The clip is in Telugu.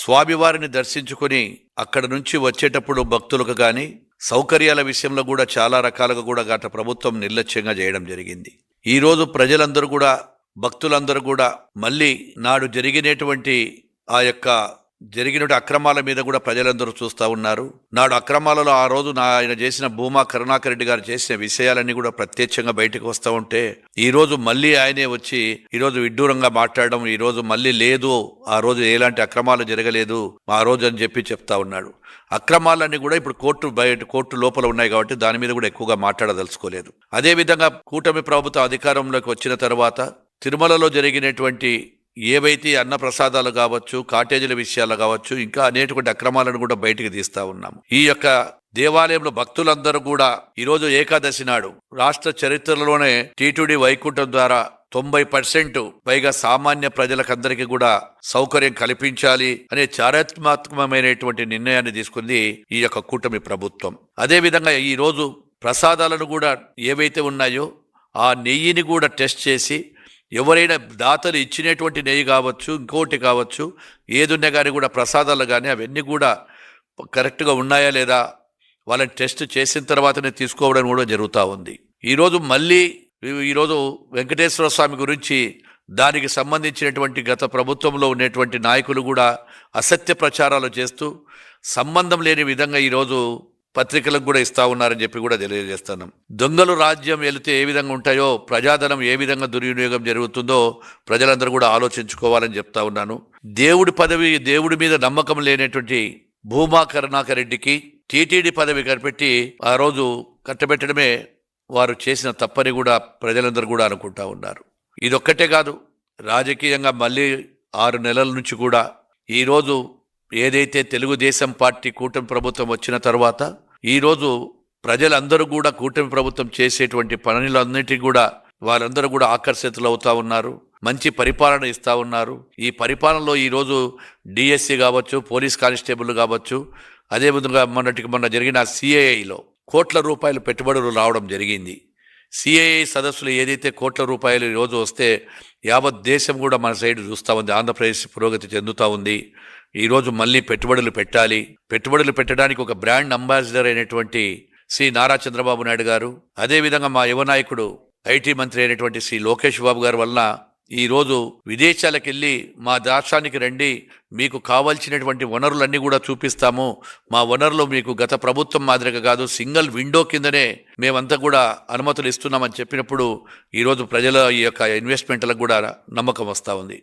స్వామివారిని దర్శించుకొని అక్కడ నుంచి వచ్చేటప్పుడు భక్తులకు కానీ సౌకర్యాల విషయంలో కూడా చాలా రకాలుగా కూడా గత ప్రభుత్వం నిర్లక్ష్యంగా చేయడం జరిగింది. ఈరోజు ప్రజలందరూ కూడా భక్తులందరూ కూడా మళ్ళీ నాడు జరిగినటువంటి ఆ యొక్క జరిగిన అక్రమాల మీద కూడా ప్రజలందరూ చూస్తూ ఉన్నారు. నాడు అక్రమాలలో ఆ రోజు నా ఆయన చేసిన భూమా కరుణాకర్ రెడ్డి గారు చేసిన విషయాలన్నీ కూడా ప్రత్యక్షంగా బయటకు వస్తూ ఉంటే ఈ రోజు మళ్ళీ ఆయనే వచ్చి ఈరోజు విడ్డూరంగా మాట్లాడడం ఈ రోజు మళ్ళీ లేదు ఆ రోజు ఎలాంటి అక్రమాలు జరగలేదు ఆ రోజు అని చెప్పి చెప్తా ఉన్నాడు. అక్రమాలన్నీ కూడా ఇప్పుడు కోర్టు బయట కోర్టు లోపల ఉన్నాయి కాబట్టి దాని మీద కూడా ఎక్కువగా మాట్లాడదలుచుకోలేదు. అదేవిధంగా కూటమి ప్రభుత్వం అధికారంలోకి వచ్చిన తర్వాత తిరుమలలో జరిగినటువంటి ఏవైతే అన్న ప్రసాదాలు కావచ్చు కాటేజీల విషయాలు కావచ్చు ఇంకా అనేటువంటి అక్రమాలను కూడా బయటికి తీస్తా ఉన్నాము ఈ యొక్క దేవాలయంలో భక్తులందరూ కూడా ఈరోజు ఏకాదశి నాడు రాష్ట్ర చరిత్రలోనే టీటీడీ వైకుంఠం ద్వారా తొంభై పర్సెంట్ పైగా సామాన్య ప్రజలకందరికీ కూడా సౌకర్యం కల్పించాలి అనే చారిత్రాత్మకమైనటువంటి నిర్ణయాన్ని తీసుకుంది ఈ యొక్క కూటమి ప్రభుత్వం. అదేవిధంగా ఈరోజు ప్రసాదాలను కూడా ఏవైతే ఉన్నాయో ఆ నెయ్యిని కూడా టెస్ట్ చేసి ఎవరైనా దాతలు ఇచ్చినటువంటి నెయ్యి కావచ్చు ఇంకోటి కావచ్చు ఏదున్నా కానీ కూడా ప్రసాదాలు కానీ అవన్నీ కూడా కరెక్ట్గా ఉన్నాయా లేదా వాళ్ళని టెస్ట్ చేసిన తర్వాతనే తీసుకోవడం కూడా జరుగుతూ ఉంది. ఈరోజు మళ్ళీ ఈరోజు వెంకటేశ్వర స్వామి గురించి దానికి సంబంధించినటువంటి గత ప్రభుత్వంలో ఉన్నటువంటి నాయకులు కూడా అసత్య ప్రచారాలు చేస్తూ సంబంధం లేని విధంగా ఈరోజు పత్రికలకు కూడా ఇస్తా ఉన్నారని చెప్పి కూడా తెలియజేస్తున్నాం దొంగలు రాజ్యం వెళితే ఏ విధంగా ఉంటాయో ప్రజాధనం ఏ విధంగా దుర్వినియోగం జరుగుతుందో ప్రజలందరూ కూడా ఆలోచించుకోవాలని చెప్తా ఉన్నాను. దేవుడి పదవి దేవుడి మీద నమ్మకం లేనటువంటి భూమా కరుణాకర్ రెడ్డికి టీటీడీ పదవి కనిపెట్టి ఆ రోజు కట్టబెట్టడమే వారు చేసిన తప్పని కూడా ప్రజలందరూ కూడా అనుకుంటా ఉన్నారు. ఇదొక్కటే కాదు రాజకీయంగా మళ్ళీ ఆరు నెలల నుంచి కూడా ఈరోజు ఏదైతే తెలుగుదేశం పార్టీ కూటమి ప్రభుత్వం వచ్చిన తర్వాత ఈరోజు ప్రజలందరూ కూడా కూటమి ప్రభుత్వం చేసేటువంటి పనులన్నిటికీ కూడా వారందరూ కూడా ఆకర్షితులు అవుతా ఉన్నారు మంచి పరిపాలన ఇస్తూ ఉన్నారు. ఈ పరిపాలనలో ఈరోజు డిఎస్సి కావచ్చు పోలీస్ కానిస్టేబుల్ కావచ్చు అదేవిధంగా మొన్నటికి మొన్న జరిగిన సిఐఐలో కోట్ల రూపాయలు పెట్టుబడులు రావడం జరిగింది. సిఐఐ సదస్సులు ఏదైతే కోట్ల రూపాయలు ఈరోజు వస్తే యావత్ దేశం కూడా మన సైడ్ చూస్తూ ఉంది. ఆంధ్రప్రదేశ్ పురోగతి చెందుతూ ఉంది. ఈరోజు మళ్ళీ పెట్టుబడులు పెట్టాలి. పెట్టుబడులు పెట్టడానికి ఒక బ్రాండ్ అంబాసిడర్ అయినటువంటి శ్రీ నారా చంద్రబాబు నాయుడు గారు అదేవిధంగా మా యువ నాయకుడు ఐటీ మంత్రి అయినటువంటి శ్రీ లోకేష్ బాబు గారి వలన ఈరోజు విదేశాలకు వెళ్ళి మా రాష్ట్రానికి రండి మీకు కావాల్సినటువంటి వనరులన్నీ కూడా చూపిస్తాము. మా వనరులు మీకు గత ప్రభుత్వం మాదిరిగా కాదు సింగిల్ విండో కిందనే మేమంతా కూడా అనుమతులు ఇస్తున్నామని చెప్పినప్పుడు ఈరోజు ప్రజల ఈ యొక్క ఇన్వెస్ట్మెంట్లకు కూడా నమ్మకం వస్తూ ఉంది.